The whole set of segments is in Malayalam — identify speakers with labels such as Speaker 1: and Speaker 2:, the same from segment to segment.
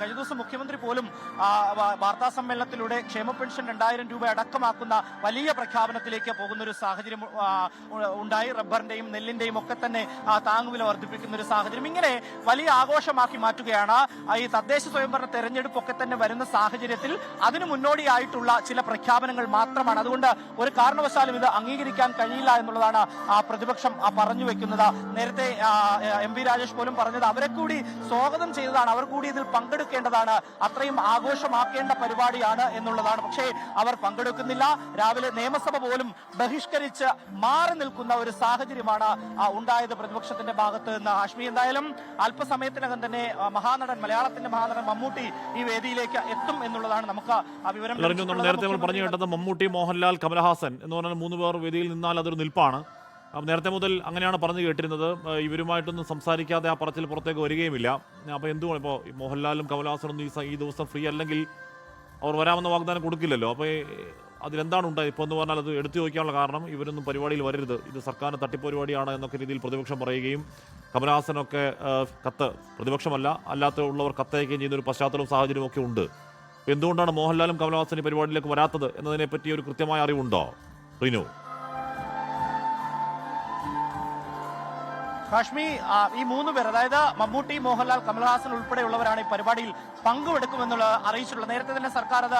Speaker 1: കഴിഞ്ഞ ദിവസം മുഖ്യമന്ത്രി പോലും വാർത്താ സമ്മേളനത്തിലൂടെ ക്ഷേമ പെൻഷൻ രണ്ടായിരം രൂപ അടക്കമാക്കുന്ന വലിയ പ്രഖ്യാപനത്തിലേക്ക് പോകുന്ന ഒരു സാഹചര്യം ഉണ്ടായി. റബ്ബറിന്റെയും നെല്ലിന്റെയും ഒക്കെ തന്നെ താങ്ങുവില വർദ്ധിപ്പിക്കുന്ന ഒരു സാഹചര്യം ഇങ്ങനെ വലിയ ആഘോഷമാക്കി മാറ്റുകയാണ്. ഈ തദ്ദേശ സ്വയംഭരണ തെരഞ്ഞെടുപ്പൊക്കെ തന്നെ വരുന്ന സാഹചര്യത്തിൽ അതിനു മുന്നോടിയായിട്ടുള്ള ചില പ്രഖ്യാപനങ്ങൾ മാത്രമാണ്. അതുകൊണ്ട് ഒരു കാരണവശാലും ഇത് അംഗീകരിക്കാൻ കഴിയില്ല എന്നുള്ളതാണ് പ്രതിപക്ഷം പറഞ്ഞു വെക്കുന്നത്. നേരത്തെ എം വി രാജേഷ് പോലും പറഞ്ഞത് അവരെ കൂടി സ്വാഗതം ചെയ്തതാണ്. അവർ കൂടി ഇതിൽ പങ്കെടുക്കേണ്ടതാണ്. അത്രയും ആഘോഷമാക്കേണ്ട പരിപാടിയാണ് എന്നുള്ളതാണ്. പക്ഷേ അവർ പങ്കെടുക്കുന്നില്ല. രാവിലെ നിയമസഭ പോലും ബഹിഷ്കരിച്ച് മാറി നിൽക്കുന്ന ഒരു സാഹചര്യമാണ് ഉണ്ടായത് പ്രതിപക്ഷത്തിന്റെ ഭാഗത്ത് നിന്ന്. ഹാഷ്മി എന്തായാലും അല്പസമയത്തിനകം തന്നെ മഹാനടൻ മലയാളത്തിന്റെ മഹാനടൻ മമ്മൂട്ടി ഈ വേദിയിലേക്ക് എത്തും എന്നുള്ളതാണ് നമുക്ക് വിവരം
Speaker 2: നേരത്തെ നമ്മൾ പറഞ്ഞു കേട്ടത് മമ്മൂട്ടി മോഹൻലാൽ കമലഹാസൻ എന്ന് പറഞ്ഞാൽ മൂന്ന് പേർ വേദിയിൽ നിന്നാൽ അതൊരു നിൽപ്പാണ്. നേരത്തെ മുതൽ അങ്ങനെയാണ് പറഞ്ഞു കേട്ടിരുന്നത്. ഇവരുമായിട്ടൊന്നും സംസാരിക്കാതെ ആ പറച്ചിൽ പുറത്തേക്ക് വരികയുമില്ല. അപ്പോൾ എന്തുകൊണ്ട് ഇപ്പോൾ മോഹൻലാലും കമലഹാസനും ഈ ഈ ദിവസം ഫ്രീ അല്ലെങ്കിൽ അവർ വരാമെന്ന വാഗ്ദാനം കൊടുക്കില്ലല്ലോ. അപ്പോൾ അതിലെന്താണ് ഉണ്ടായത്? ഇപ്പോൾ എന്ന് പറഞ്ഞാൽ അത് എടുത്തു ചോദിക്കാനുള്ള കാരണം ഇവരൊന്നും പരിപാടിയിൽ വരരുത്. ഇത് സർക്കാരിന് തട്ടിപ്പ് പരിപാടിയാണ് എന്നൊക്കെ രീതിയിൽ പ്രതിപക്ഷം പറയുകയും കമലഹാസനൊക്കെ കത്ത് പ്രതിപക്ഷമല്ല അല്ലാത്ത ഉള്ളവർ കത്തയക്കുകയും ചെയ്യുന്ന ഒരു പശ്ചാത്തലവും സാഹചര്യവും ഒക്കെ ഉണ്ട്. എന്തുകൊണ്ടാണ് മോഹൻലാലും കമലഹാസൻ പരിപാടിയിലേക്ക് വരാത്തത് എന്നതിനെപ്പറ്റി ഒരു കൃത്യമായ അറിവുണ്ടോ? റിനു.
Speaker 1: കാശ്മി ഈ മൂന്ന് പേർ അതായത് മമ്മൂട്ടി മോഹൻലാൽ കമൽഹാസൻ ഉൾപ്പെടെയുള്ളവരാണ് ഈ പരിപാടിയിൽ പങ്കുവെടുക്കുമെന്നുള്ളത് അറിയിച്ചിട്ടുള്ളത്. നേരത്തെ തന്നെ സർക്കാർ അത്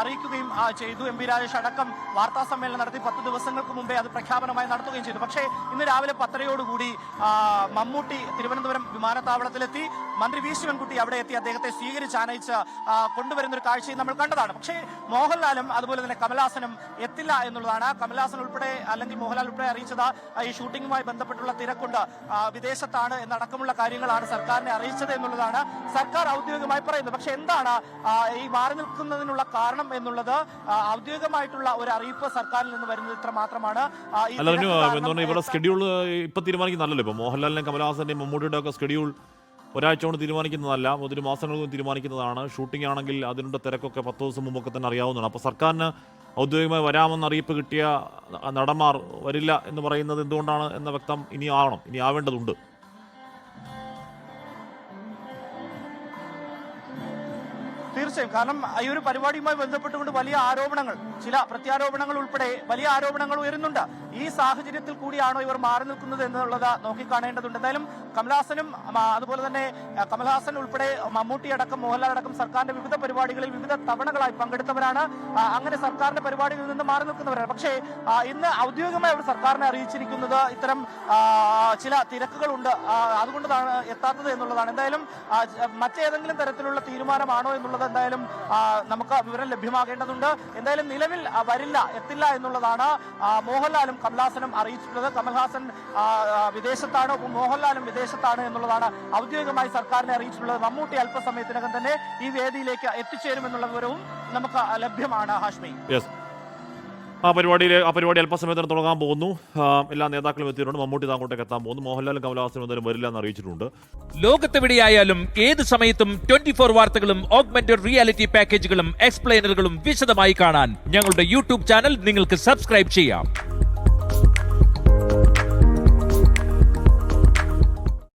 Speaker 1: അറിയിക്കുകയും ചെയ്തു. എം പി രാജേഷ് അടക്കം വാർത്താ സമ്മേളനം നടത്തി പത്ത് ദിവസങ്ങൾക്ക് മുമ്പേ അത് പ്രഖ്യാപനമായി നടത്തുകയും ചെയ്തു. പക്ഷേ ഇന്ന് രാവിലെ പത്തരയോടുകൂടി മമ്മൂട്ടി തിരുവനന്തപുരം വിമാനത്താവളത്തിലെത്തി. മന്ത്രി വി ശിവൻകുട്ടി അവിടെ എത്തി. അദ്ദേഹത്തെ സ്വീകരിച്ച് ആനയിച്ച് കൊണ്ടുവരുന്ന ഒരു കാഴ്ചയും നമ്മൾ കണ്ടതാണ്. പക്ഷേ മോഹൻലാലും അതുപോലെ തന്നെ കമൽഹാസനും എത്തില്ല എന്നുള്ളതാണ്. കമൽഹാസൻ ഉൾപ്പെടെ അല്ലെങ്കിൽ മോഹൻലാൽ ഉൾപ്പെടെ അറിയിച്ചത് ഈ ഷൂട്ടിങ്ങുമായി ബന്ധപ്പെട്ടുള്ള തിരക്കുണ്ട്. വിദേശത്താണ് എന്നടക്കമുള്ള കാര്യങ്ങളാണ് സർക്കാരിനെ അറിയിച്ചത് എന്നുള്ളതാണ് സർക്കാർ ഔദ്യോഗികമായി പറയുന്നത്. പക്ഷെ എന്താണ് ഈ മാറി നിൽക്കുന്നതിനുള്ള കാരണം എന്നുള്ളത് ഔദ്യോഗികമായിട്ടുള്ള ഒരു അറിയിപ്പ് സർക്കാരിൽ നിന്ന് വരുന്നത് ഇത്ര മാത്രമാണ്.
Speaker 2: ഇവിടെ സ്കെഡ്യൂൾ ഇപ്പൊ തീരുമാനിക്കുന്നല്ലോ ഇപ്പൊ മോഹൻലാലിനെ കമലഹാസന്റെ മമ്മൂട്ടിയുടെ ഒക്കെ സ്കെഡ്യൂൾ ഒരാഴ്ച കൊണ്ട് തീരുമാനിക്കുന്നതല്ല ഒരു മാസങ്ങൾ കൊണ്ട് തീരുമാനിക്കുന്നതാണ്. ഷൂട്ടിംഗ് ആണെങ്കിൽ അതിനുള്ള തിരക്കൊക്കെ പത്ത് ദിവസം മുമ്പൊക്കെ തന്നെ അറിയാവുന്നതാണ്. അപ്പോൾ സർക്കാരിന് ഔദ്യോഗികമായി വരാമെന്ന അറിയിപ്പ് കിട്ടിയ നടന്മാർ വരില്ല എന്ന് പറയുന്നത് എന്തുകൊണ്ടാണ് എന്ന വ്യക്തം ഇനി ആവണം. ഇനി ആവേണ്ടതുണ്ട്.
Speaker 1: തീർച്ചയായും. കാരണം ഈ ഒരു പരിപാടിയുമായി ബന്ധപ്പെട്ടുകൊണ്ട് വലിയ ആരോപണങ്ങൾ ചില പ്രത്യാരോപണങ്ങൾ ഉൾപ്പെടെ വലിയ ആരോപണങ്ങൾ ഉയരുന്നുണ്ട്. ഈ സാഹചര്യത്തിൽ കൂടിയാണോ ഇവർ മാറി നിൽക്കുന്നത് എന്നുള്ളത് നോക്കിക്കാണേണ്ടതുണ്ട്. എന്തായാലും കമൽഹാസനും അതുപോലെ തന്നെ കമൽഹാസൻ ഉൾപ്പെടെ മമ്മൂട്ടി അടക്കം മോഹൻലാൽ അടക്കം സർക്കാരിന്റെ വിവിധ പരിപാടികളിൽ വിവിധ തവണകളായി പങ്കെടുത്തവരാണ്. അങ്ങനെ സർക്കാരിന്റെ പരിപാടികളിൽ നിന്ന് മാറി നിൽക്കുന്നവരാണ്. പക്ഷേ ഇന്ന് ഔദ്യോഗികമായി അവർ സർക്കാരിനെ അറിയിച്ചിരിക്കുന്നത് ഇത്തരം ചില തിരക്കുകളുണ്ട്. അതുകൊണ്ടാണ് എത്താത്തത് എന്നുള്ളതാണ്. എന്തായാലും മറ്റേതെങ്കിലും തരത്തിലുള്ള തീരുമാനമാണോ എന്നുള്ളത് എന്തായാലും നമുക്ക് വിവരം ലഭ്യമാകേണ്ടതുണ്ട്. എന്തായാലും നിലവിൽ വരില്ല എത്തില്ല എന്നുള്ളതാണ് മോഹൻലാലും കമൽഹാസനും അറിയിച്ചിട്ടുള്ളത്. കമൽഹാസൻ വിദേശത്താണ്? മോഹൻലാലും വിദേശത്താണ് എന്നുള്ളതാണ് ഔദ്യോഗികമായി സർക്കാരിനെ അറിയിച്ചിട്ടുള്ളത്. മമ്മൂട്ടി അല്പസമയത്തിനകം തന്നെ ഈ വേദിയിലേക്ക് എത്തിച്ചേരുമെന്നുള്ള വിവരവും നമുക്ക് ലഭ്യമാണ് ഹാഷ്മി.
Speaker 2: യെസ് ആ പരിപാടിയിൽ ആ പരിപാടി അല്പസമയത്തിന് തുടങ്ങാൻ പോകുന്നു. എല്ലാ നേതാക്കളും എത്തിയിട്ടുണ്ട്. മമ്മൂട്ടി താങ്കോട്ടേക്ക് എത്താൻ പോകുന്നു. മോഹൻലാലും കമലഹാസനും എന്തായാലും വരില്ല എന്ന് അറിയിച്ചിട്ടുണ്ട്
Speaker 3: ലോകത്തെവിടെയായാലും ഏത് സമയത്തും ട്വന്റി ഫോർ വാർത്തകളും ഓഗ്മെന്റഡ് റിയാലിറ്റി പാക്കേജുകളും എക്സ്പ്ലെയിനറുകളും വിശദമായി കാണാൻ ഞങ്ങളുടെ യൂട്യൂബ് ചാനൽ നിങ്ങൾക്ക് സബ്സ്ക്രൈബ് ചെയ്യാം.